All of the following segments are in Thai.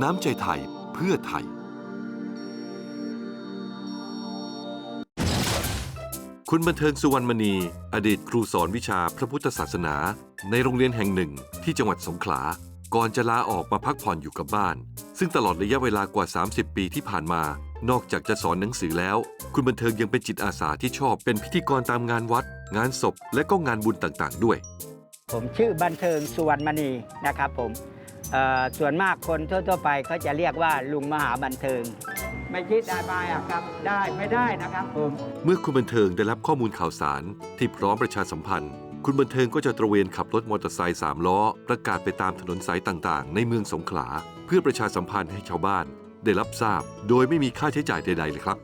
น้ำใจไทยเพื่อไทย คุณบันเทิงสุวรรณมณี อดีตครูสอนวิชาพระพุทธศาสนา ในโรงเรียนแห่งหนึ่งที่จังหวัดสงขลา ก่อนจะลาออกมาพักผ่อนอยู่กับบ้าน ซึ่งตลอดระยะเวลากว่า 30 ปีที่ผ่านมา นอกจากจะสอนหนังสือแล้ว คุณบันเทิงยังเป็นจิตอาสาที่ชอบเป็นพิธีกรตามงานวัด งานศพและก็งานบุญต่างๆ ด้วย ผมชื่อบันเทิงสุวรรณมณีนะครับผม ส่วนมากคนทั่วๆไปเขาจะเรียกว่าลุงมหาบันเทิง ไม่คิดได้ไหมอะครับ ได้ไม่ได้นะครับผมเมื่อคุณบันเทิงได้รับข้อมูลข่าวสารที่พร้อมประชาสัมพันธ์ คุณบันเทิงก็จะตระเวนขับรถมอเตอร์ไซค์สามล้อ ประกาศไปตามถนนสายต่างๆ ในเมืองสงขลา เพื่อประชาสัมพันธ์ให้ชาวบ้าน ได้รับทราบ โดยไม่มีค่าใช้จ่ายใดๆเลยครับ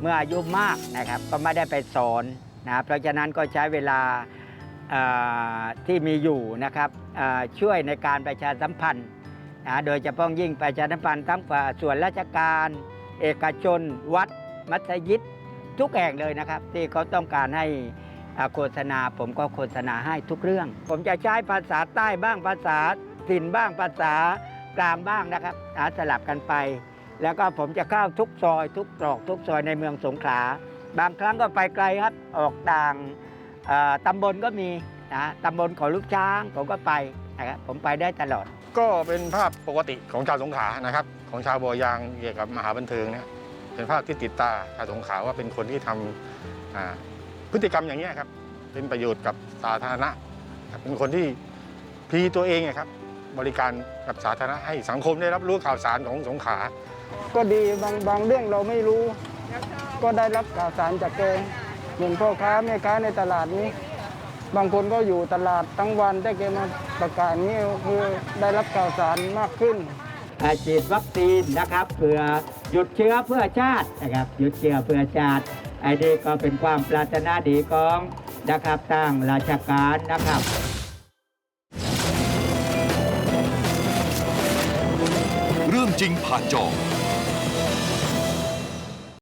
เมื่ออายุมากนะครับก็ไม่ได้ไปสอนนะเพราะฉะนั้นก็ใช้เวลาเอ่อ ที่มีอยู่นะครับช่วยในการประชาสัมพันธ์นะโดยเฉพาะยิ่งประชาสัมพันธ์ทั้งฝ่ายส่วนราชการ เอกชน วัด มัสยิด ทุกแห่งเลยนะครับ ที่เขาต้องการให้โฆษณา ผมก็โฆษณาให้ทุกเรื่อง ผมจะใช้ภาษาใต้บ้างภาษาถิ่นบ้างภาษากลางบ้างนะครับสลับกันไป แล้วก็ผมจะเข้าทุกซอย ทุกตรอกทุกซอยในเมืองสงขลาบางครั้งก็ไปไกลครับออกต่าง ตำบลก็มีนะตำบลเขอลูกช้างผมก็ไปนะครับผมไปได้ตลอด ก็เป็นภาพปกติของชาวสงขลานะครับ ของชาวบัวยางเกี่ยวกับมหาบันเทิงเนี่ยเป็นภาพที่ติดตาชาวสงขลาว่าเป็นคนที่ทำอ่าพฤติกรรมอย่างนี้ยครับ เป็นประโยชน์กับสาธารณะครับเป็นคนที่พลีตัวเองอะครับ บริการกับสาธารณะให้สังคมได้รับรู้ข่าวสารของสงขลาก็ดีบางบางเรื่องเราไม่รู้ ก็ได้รับข่าวสารจากแก เหมือนพ่อค้าแม่ค้าในตลาดนี้ บางคนก็อยู่ตลาดทั้งวันแต่แกมาประกาศนี้ก็คือได้รับข่าวสารมากขึ้นอ่าฉีดวัคซีนนะครับเพื่อหยุดเชื้อเพื่อชาตินะครับหยุดเชื้อเพื่อชาติไอ้นี่ก็เป็นความปรารถนาดีของนะครับทางราชการนะครับเรื่องจริงผ่านจอ